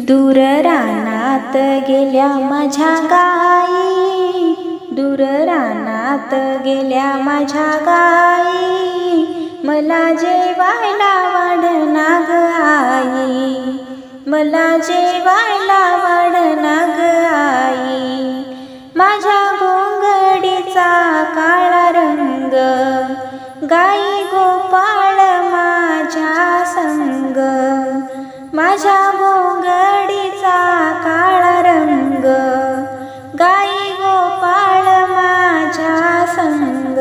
दूर रानात गेल्या माझ्या गाई. दूर रानात गेल्या माझ्या गाई. मला जेवायला वाढना ग आई. मला जेवायला वाढना ग आई. माझ्या गोंगडीचा काळा रंग गाई गोपाळ माझ्या संग. माझ्या घडीचा काळा रंग. गाई गोपाळ माझ्या संग.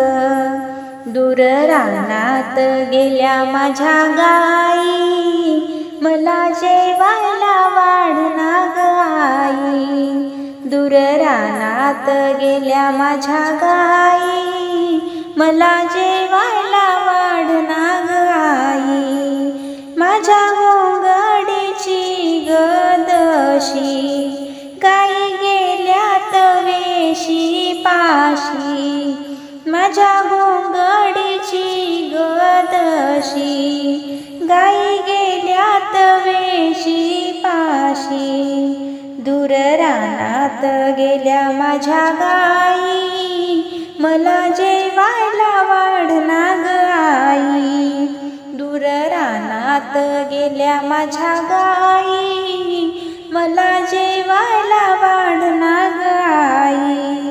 दूर रानात गेल्या माझ्या गाई. मला जेवायला वाढना गाई दूर रानात गेल्या माझ्या गाई. मला जेवायला गदशी गाई गेल्यात वेशी पाशी माझ्या गोंगडीची गदशी गाई गेल्यात वेशी पाशी दूर रानात गेल्या माझ्या गाई. मला जेवायला वाढना गाई दूर रानात गेल्या माझ्या गाई. मला जेवायला वाढना गाई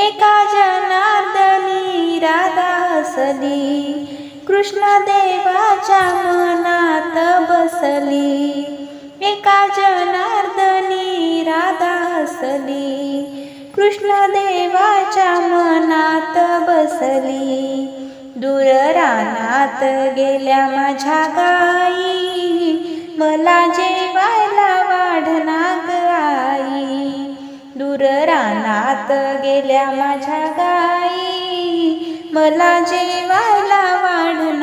एका जनार्दनी राधा हसली. कृष्ण देवाच्या मनात बसली. एका जनार्दनी राधा हसली. कृष्ण देवाच्या मनात बसली. दूर रानात गेल्या माझ्या गाई. आत गेल्या माझ्या गाई. मला जेवायला वाढ